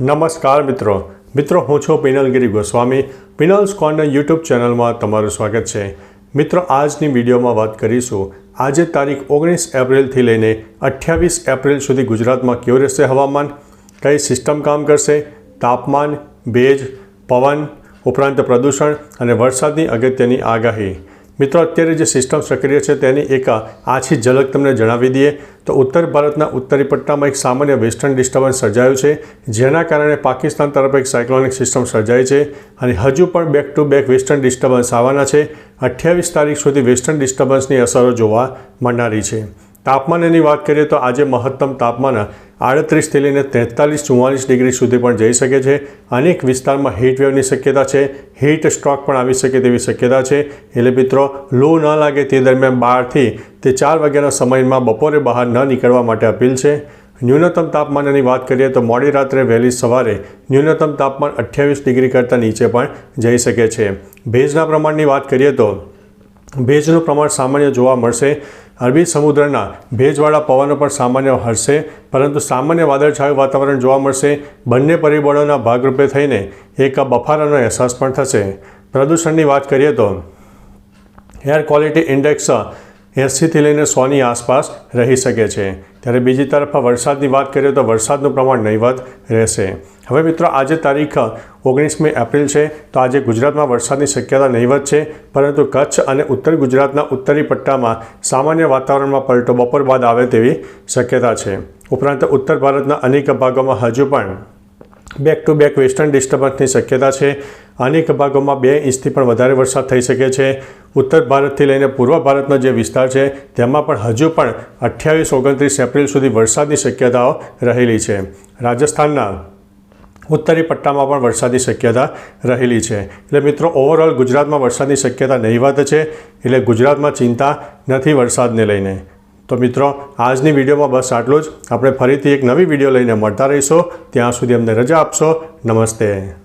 નમસ્કાર મિત્રો. મિત્રો, હું છું પિનલગીરી ગોસ્વામી. પિનલ્સ કોર્નર યુટ્યુબ ચેનલમાં તમારું સ્વાગત છે. મિત્રો, આજની વિડીયોમાં વાત કરીશું. આજે તારીખ ઓગણીસ એપ્રિલથી લઈને અઠ્યાવીસ એપ્રિલ સુધી ગુજરાતમાં કેવું રહેશે હવામાન? કઈ સિસ્ટમ કામ કરશે? તાપમાન, ભેજ, પવન, ઉપરાંત પ્રદૂષણ અને વરસાદની અગત્યની આગાહી. મિત્રો, અત્યારે જે સિસ્ટમ સક્રિય છે તેની એક આછી ઝલક તમને જણાવી દઈએ. તો ઉત્તર ભારતના ઉત્તરી પટ્ટામાં એક સામાન્ય વેસ્ટર્ન ડિસ્ટર્બન્સ સર્જાયું છે, જેના કારણે પાકિસ્તાન તરફ એક સાયક્લોનિક સિસ્ટમ સર્જાઈ છે અને હજુ પણ back to back western disturbance આવવાના છે. અઠ્યાવીસ તારીખ સુધી વેસ્ટર્ન ડિસ્ટર્બન્સની અસરો જોવા મળનારી છે. તાપમાનની વાત કરીએ તો આજે મહત્તમ તાપમાન આડત્રીસથી લઈને તેતાલીસ ચુમ્માલીસ ડિગ્રી સુધી પણ જઈ શકે છે. અનેક વિસ્તારમાં વેવની શક્યતા છે. હીટ સ્ટ્રોક પણ આવી શકે તેવી શક્યતા છે. એટલે મિત્રો લો ન લાગે તે દરમિયાન બહારથી તે ચાર વાગ્યાના સમયમાં બપોરે બહાર ન નીકળવા માટે અપીલ છે. ન્યૂનતમ તાપમાનની વાત કરીએ તો મોડી રાત્રે વહેલી સવારે ન્યૂનતમ તાપમાન અઠ્યાવીસ ડિગ્રી કરતાં નીચે પણ જઈ શકે છે. ભેજના પ્રમાણની વાત કરીએ તો ભેજનું પ્રમાણ સામાન્ય જોવા મળશે. અરબી સમુદ્રના ભેજવાળા પવનો પણ સામાન્ય હશે, પરંતુ સામાન્ય વાદળછાયું વાતાવરણ જોવા મળશે. બંને પરિબળોના ભાગરૂપે થઈને એક બફારાનો અહેસાસ પણ થશે. પ્રદૂષણની વાત કરીએ તો એર ક્વોલિટી ઇન્ડેક્સ એંસીથી લઈને સોની આસપાસ રહી શકે છે. ત્યારે બીજી તરફ વરસાદની વાત કરીએ તો વરસાદનું પ્રમાણ નહીવત રહેશે. હવે મિત્રો, આજે તારીખ ઓગણીસમી એપ્રિલ છે, તો આજે ગુજરાતમાં વરસાદની શક્યતા નહીવત છે, પરંતુ કચ્છ અને ઉત્તર ગુજરાતના ઉત્તરી પટ્ટામાં સામાન્ય વાતાવરણમાં પલટો બપોર બાદ આવે તેવી શક્યતા છે. ઉપરાંત ઉત્તર ભારતના અનેક ભાગોમાં હજુ પણ બેક ટુ બેક વેસ્ટર્ન ડિસ્ટર્બન્સની શક્યતા છે. અનેક ભાગોમાં બે ઇંચથી પણ વધારે વરસાદ થઈ શકે છે. ઉત્તર ભારતથી લઈને પૂર્વ ભારતનો જે વિસ્તાર છે, તેમાં પણ હજુ પણ અઠ્યાવીસ, ઓગણત્રીસ એપ્રિલ સુધી વરસાદની શક્યતાઓ રહેલી છે. રાજસ્થાનના ઉત્તરી પટ્ટામાં પણ વરસાદની શક્યતા રહેલી છે. એટલે મિત્રો ઓવરઓલ ગુજરાતમાં વરસાદની શક્યતા નહીવત છે. એટલે ગુજરાતમાં ચિંતા નથી વરસાદને લઈને. તો મિત્રો, આજની વિડીયોમાં બસ આટલું જ. આપણે ફરીથી એક નવી વીડિયો લઈને મળતા રહીશું. ત્યાં સુધી અમને રજા આપશો. નમસ્તે.